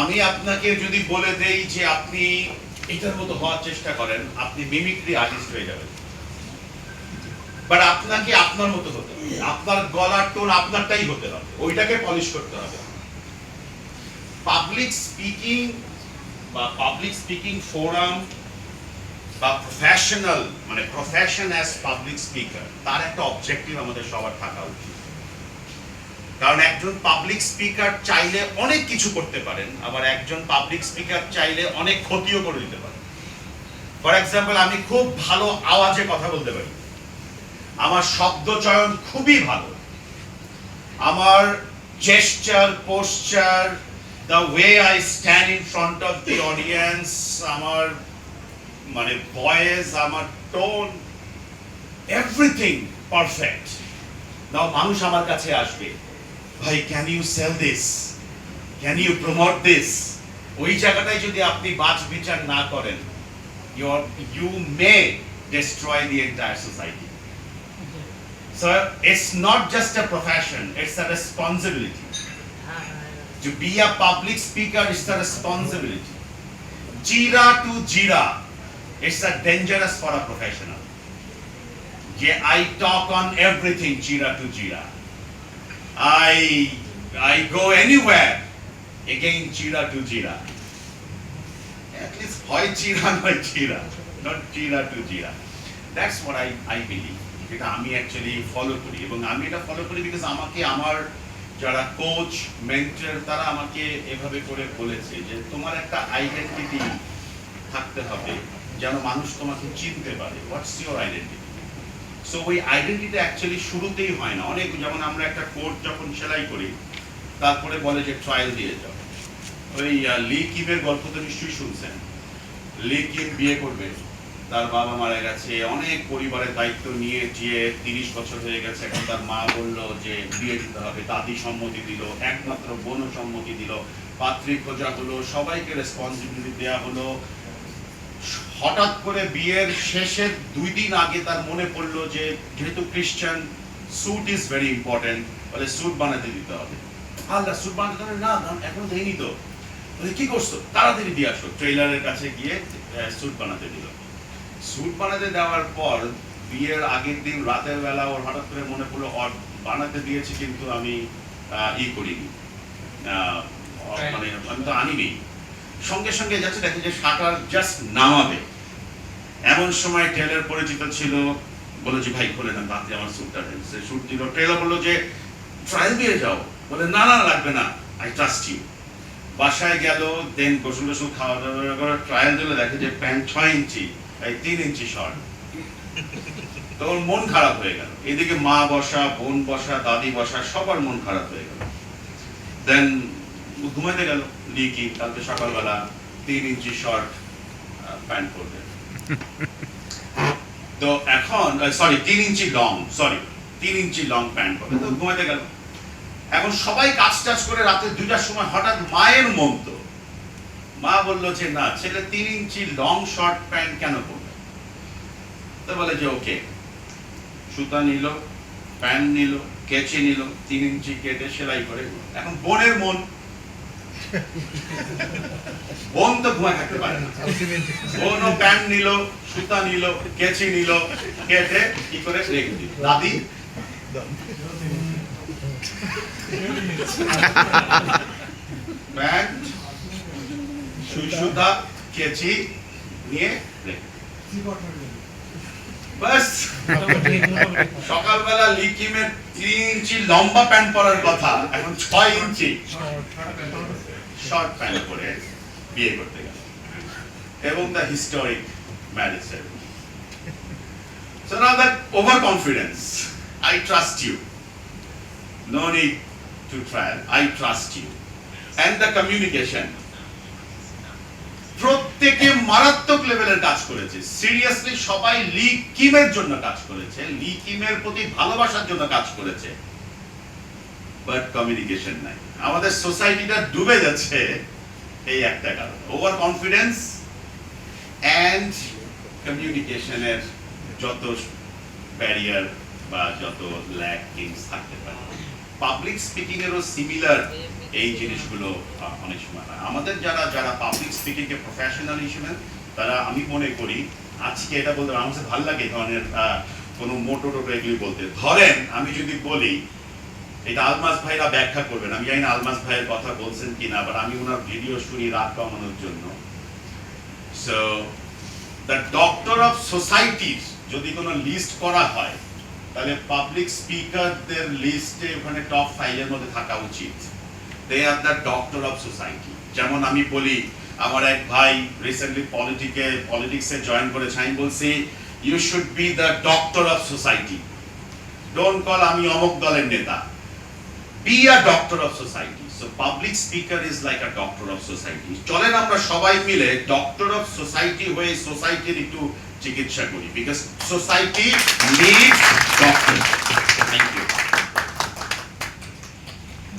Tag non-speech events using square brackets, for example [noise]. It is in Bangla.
আমি আপনাকে যদি বলে দেই যে আপনি এটার মতো হওয়ার চেষ্টা করেন, আপনি মিমিক্রি আর্টিস্ট হয়ে যাবেন। বাট আপনাকে আপনার মতো হতে হবে। আপনার গলার টোন আপনারটাই হতে হবে। ওইটাকে পলিশ করতে হবে। পাবলিক স্পিকিং বা পাবলিক স্পিকিং ফোরাম বা প্রফেশনাল মানে প্রফেশন অ্যাজ পাবলিক স্পিকার তার একটা অবজেক্টিভ আমাদের সবার থাকা উচিত। কারণ একজন পাবলিক স্পিকার চাইলে অনেক কিছু করতে পারেন, আবার একজন পাবলিক স্পিকার চাইলে অনেক ক্ষতিও করে দিতে পারেন। ফর এক্সাম্পল আমি খুব ভালো আওয়াজে কথা বলতে পারি। আমার শব্দ চয়ন খুবই ভালো। আমার gesture posture the way I stand in front of the audience আমার মানে ভয়েস আমার টোন এভরিথিং পারফেক্ট নাও মানুষ আমার কাছে আসবে। ভাই can you sell this can you promote this ওই জায়গাটায় যদি আপনি বাজ বিচার না করেন your you may destroy the entire society so it's not just a profession it's a responsibility To be a public speaker is a responsibility. Jira to jira, it's a dangerous for a professional. Yeah, I talk on everything jira to jira. I I go anywhere again jira to jira. At least হয় jira নয় jira, not jira to jira. That's what I I believe. এটা আমি অ্যাকচুয়ালি ফলো করি এবং আমি এটা ফলো করি বিকজ আমাকে আমার যারা কোচ মেন্টর তারা আমাকে এভাবে করে বলেছে যে তোমার একটা আইডেন্টিটি থাকতে হবে যেন মানুষ তোমাকে চিনতে পারে হোয়াটস ইউর আইডেন্টিটি সো ওই আইডেন্টিটি অ্যাকচুয়ালি শুরুতেই হয় না। অনেক যেমন আমরা একটা কোট যখন সেলাই করি, তারপরে বলে যে ট্রায়াল দিয়ে যাও। ওই লি কিমের গল্প তো নিশ্চয়ই শুনছেন। লি কিম বিয়ে করবে। তার বাবা মারা গেছে। অনেক পরিবারের দায়িত্ব নিয়ে যে তিরিশ বছর হয়ে গেছে। এখন তার মা বলল যে বিয়ে দিতে হবে। দাদি সম্মতি দিল, একমাত্র বোন সম্মতি দিল। পাত্রী খোঁজা হলো, সবাইকে রেসপন্সিবিলিটি দেওয়া হলো। হঠাৎ করে বিয়ের শেষের দুই দিন আগে তার মনে পড়ল যে যেহেতু খ্রিস্টান স্যুট ইজ ভেরি ইম্পর্টেন্ট বলে স্যুট বানাতে দিতে হবে। আল্লাহ স্যুট বানাতে হবে না এখন দেয়নি তো। বলে কি করছ? তাড়াতাড়ি দিয়ে আসো। ট্রেলারের কাছে গিয়ে স্যুট বানাতে দিল। স্যুট বানাতে দেওয়ার পর বিয়ের আগের দিন রাতের বেলা ওর হঠাৎ করে মনে পড়ল বানাতে দিয়েছি কিন্তু আমি ই করিনি। মানে আমি তো আনিনি। সঙ্গে সঙ্গে যাচ্ছে দেখে যে শাটার জাস্ট নামাবে। এমন সময় টেলার পরিচিত ছিল, বলে যে, ভাই খোলে না তাতে আমার স্যুটটা সে স্যুট দিল। টেলার বলল যে ট্রায়াল দিয়ে যাও। বলে, না না, লাগবে না আই ট্রাস্ট ইউ বাসায় গেল দেন গোসল গোসল খাওয়া দাওয়া করে ট্রায়াল দিলে, দেখে যে প্যান্ট ছয় ইঞ্চি এই তিন ইঞ্চি শর্ট তখন মন খারাপ হয়ে গেল। এদিকে মা বসা, বোন বসা, দাদি বসা, সবার মন খারাপ হয়ে গেল। দেন ঘুমাতে গেল লিকি কালকে সকালবেলা তিন ইঞ্চি শর্ট প্যান্ট পরবে। [laughs] তো এখন সরি তিন ইঞ্চি লং সরি তিন ইঞ্চি লং প্যান্ট পরবে তো ঘুমাতে গেল। এখন সবাই কাজ টাজ করে রাতে দুটার সময় হঠাৎ মায়ের মন তো মা বলল যে, না, ছেলে তিন ইঞ্চি লং শর্ট প্যান্ট কেন পরবে? তো বলে যে, ওকে, সুতা নিল প্যান্ট নিল, কেচে নিল, তিন ইঞ্চি কেটে সেলাই করে এখন বোনের মন বোন তো ঘুমায় থাকতে পারে বোনও প্যান্ট নিল, সুতা নিল, কেচি নিল, কেটে কি করে রেখে দিল? দাদি? প্যান্ট সুতা, কেচি নিয়ে সকালবেলা লিকিমের তিন ইঞ্চি লম্বা প্যান্ট পরার কথা, এখন ছয় ইঞ্চি। শর্ট প্যান্ট পরে বিয়ে করতে গেল এবং the historic marriage ceremony So now that overconfidence, I trust you. No need to trial. I trust you. And the communication. প্রত্যেকে মারাত্মক লেভেলের কাজ করেছে সিরিয়াসলি সবাই লি কিমের জন্য কাজ করেছে লি কিমের প্রতি ভালোবাসার জন্য কাজ করেছে বাট কমিউনিকেশন নাই। আমাদের সোসাইটিটা ডুবে যাচ্ছে এই একটা কারণ। ওভার কনফিডেন্স অ্যান্ড কমিউনিকেশনের যত ব্যারিয়ার বা যত ল্যাক থাকতে পারে। পাবলিক স্পিকিং এরও সিমিলার এই জিনিসগুলো অনেক সময় হয়। আমাদের যারা যারা পাবলিক স্পিকিং স্পিকিংকে প্রফেশনাল হিসেবে, তারা আমি মনে করি, আজকে এটা বলতে আমার ভালো লাগে ধরনের কোনো মোটো টোটো এগুলি বলতে। ধরেন, আমি যদি বলি এটা আলমাস ভাইরা ব্যাখ্যা করবেন। আমি জানি না আলমাস ভাইয়ের কথা বলছেন কিনা বাট আমি ওনার ভিডিও শুনি রাত কমানোর জন্য। সো দ্য ডক্টর অফ সোসাইটির যদি কোনো লিস্ট করা হয়, তাহলে পাবলিক স্পিকারদের লিস্টে ওখানে টপ ফাইভের মধ্যে থাকা উচিত। They are the doctor of society যেমন আমি বলি, আমার এক ভাই রিসেন্টলি পলিটিকে পলিটিক্সে জয়েন করেছে। আমি বলছি you should be the doctor of society don't call আমি অমুক দলের নেতা। Be a doctor of society so public speaker is like a doctor of society চলেন আমরা সবাই মিলে ডক্টর অফ সোসাইটি হয়ে সোসাইটির একটু চিকিৎসা করি because society needs doctor thank you